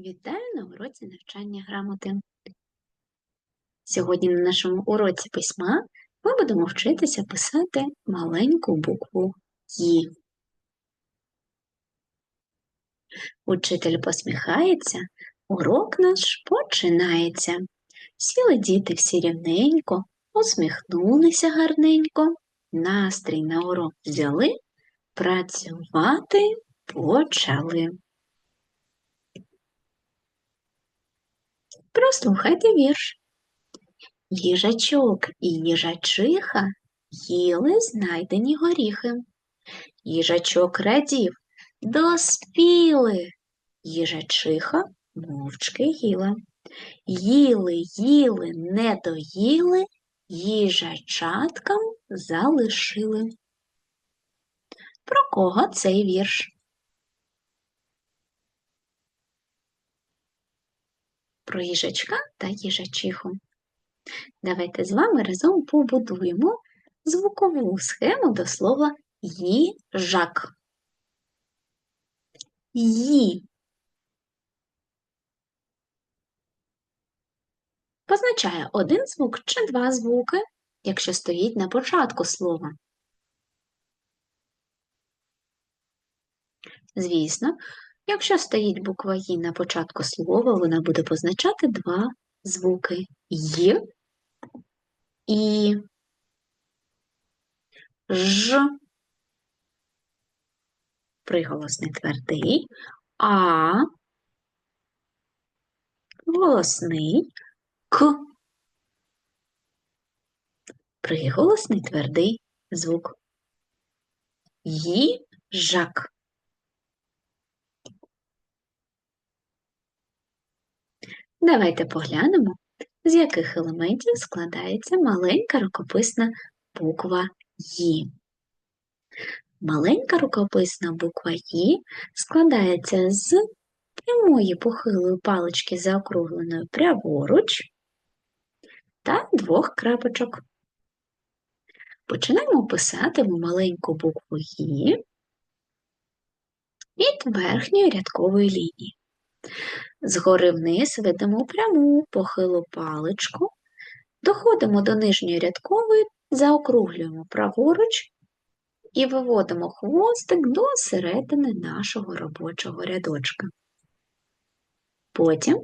Вітаю на уроці навчання грамоти. Сьогодні на нашому уроці письма ми будемо вчитися писати маленьку букву «Ї». Учитель посміхається, урок наш починається. Сіли діти всі рівненько, усміхнулися гарненько, настрій на урок взяли, працювати почали. Прослухайте вірш. Їжачок і їжачиха їли знайдені горіхи. Їжачок радів, доспіли. Їжачиха мовчки їла. Їли, їли, не доїли, їжачаткам залишили. Про кого цей вірш? Про їжачка та їжачиху. Давайте з вами разом побудуємо звукову схему до слова їжак. Ї. Позначає один звук чи два звуки, якщо стоїть на початку слова. Звісно, Якщо стоїть буква «ї» на початку слова, вона буде позначати два звуки «й» і «ж». Приголосний твердий, а голосний К. Приголосний твердий звук. Їжак. Давайте поглянемо, з яких елементів складається маленька рукописна буква «Ї». Маленька рукописна буква «Ї» складається з прямої похилої палички заокругленою праворуч та двох крапочок. Починаємо писати маленьку букву «Ї» від верхньої рядкової лінії. Згори вниз ведемо пряму похилу паличку, доходимо до нижньої рядкової, заокруглюємо праворуч і виводимо хвостик до середини нашого робочого рядочка. Потім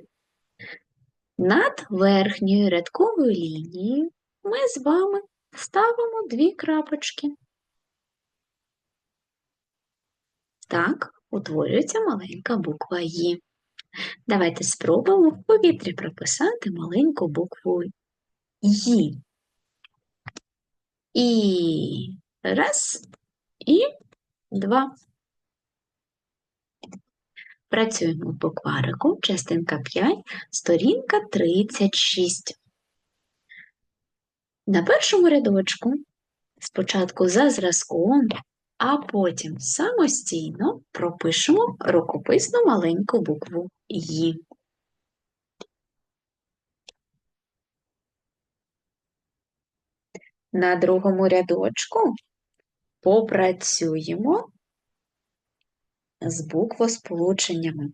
над верхньою рядковою лінією ми з вами ставимо дві крапочки. Так утворюється маленька буква «Ї». Давайте спробуємо в повітрі прописати маленьку букву «Ї». І раз, і два. Працюємо в букварику, частинка 5, сторінка 36. На першому рядочку спочатку за зразком а потім самостійно пропишемо рукописну маленьку букву «Ї». На другому рядочку попрацюємо з буквосполученнями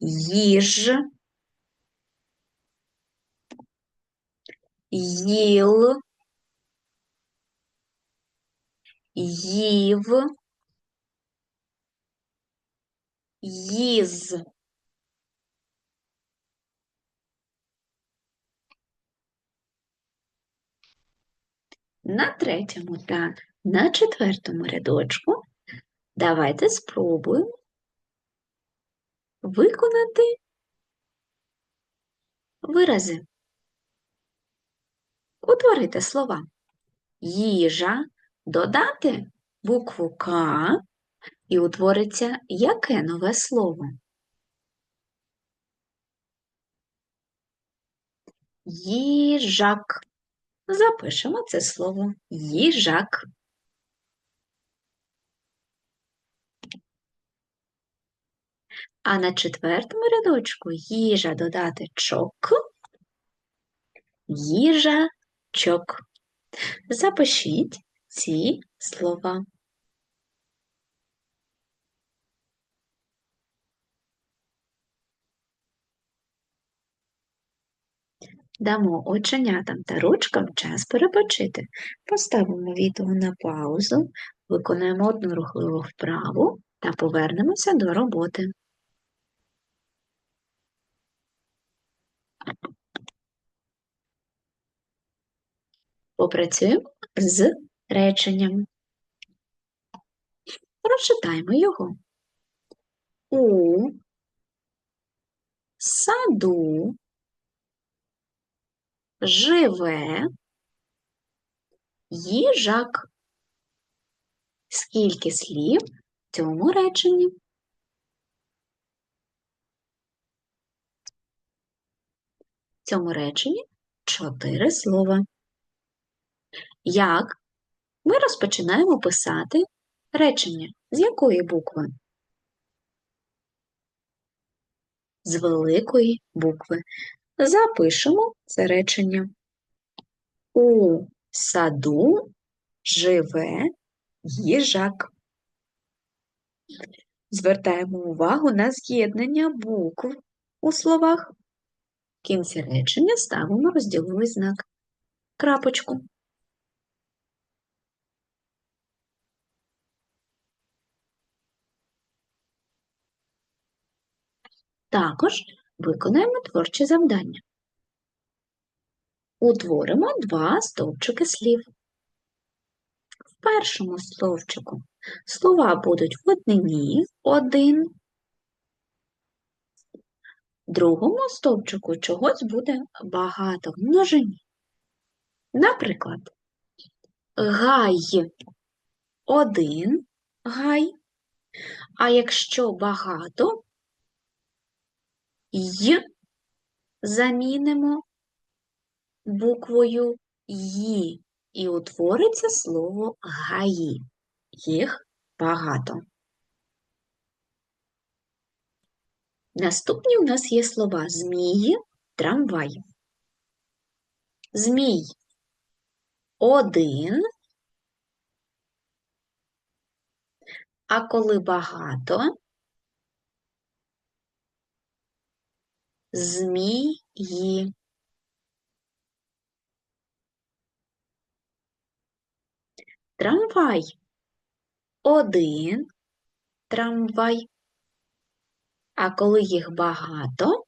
їж, їл, їв, їз. На третьому та на четвертому рядочку давайте спробуємо виконати вирази. Утворити слова їжа, додати букву К і утвориться яке нове слово? Їжак. Запишемо це слово їжак. А на четвертому рядочку їжа додати чок, їжачок. Запишіть ці слова. Дамо оченятам та ручкам час перепочити. Поставимо відео на паузу, виконаємо одну рухливу вправу та повернемося до роботи. Попрацюємо з реченням. Прочитаємо його. У саду живе їжак. Скільки слів в цьому реченні? В цьому реченні чотири слова. Як ми розпочинаємо писати речення? З якої букви? З великої букви. Запишемо це речення. У саду живе їжак. Звертаємо увагу на з'єднання букв у словах. В кінці речення ставимо розділовий знак крапочку. Також виконаємо творче завдання. Утворимо два стовпчики слів. В першому стовпчику слова будуть в однині один, в другому стовпчику чогось буде багато в множині. Наприклад, гай один гай, а якщо багато, й замінимо буквою «ї» і утвориться слово гаї. Їх багато. Наступні у нас є слова змії, трамвай. Змій один, а коли багато, змії. Трамвай. Один трамвай. А коли їх багато,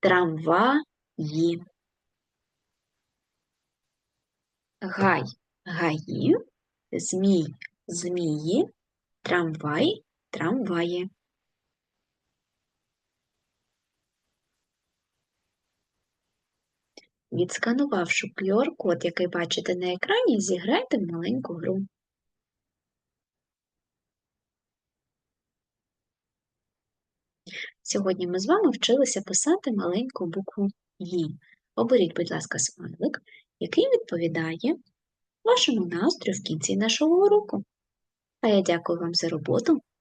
трамваї. Гай гаї, змій змії, трамвай трамваї. Відсканувавши QR-код, який бачите на екрані, зіграйте в маленьку гру. Сьогодні ми з вами вчилися писати маленьку букву «Ї». Оберіть, будь ласка, смайлик, який відповідає вашому настрою в кінці нашого уроку. А я дякую вам за роботу.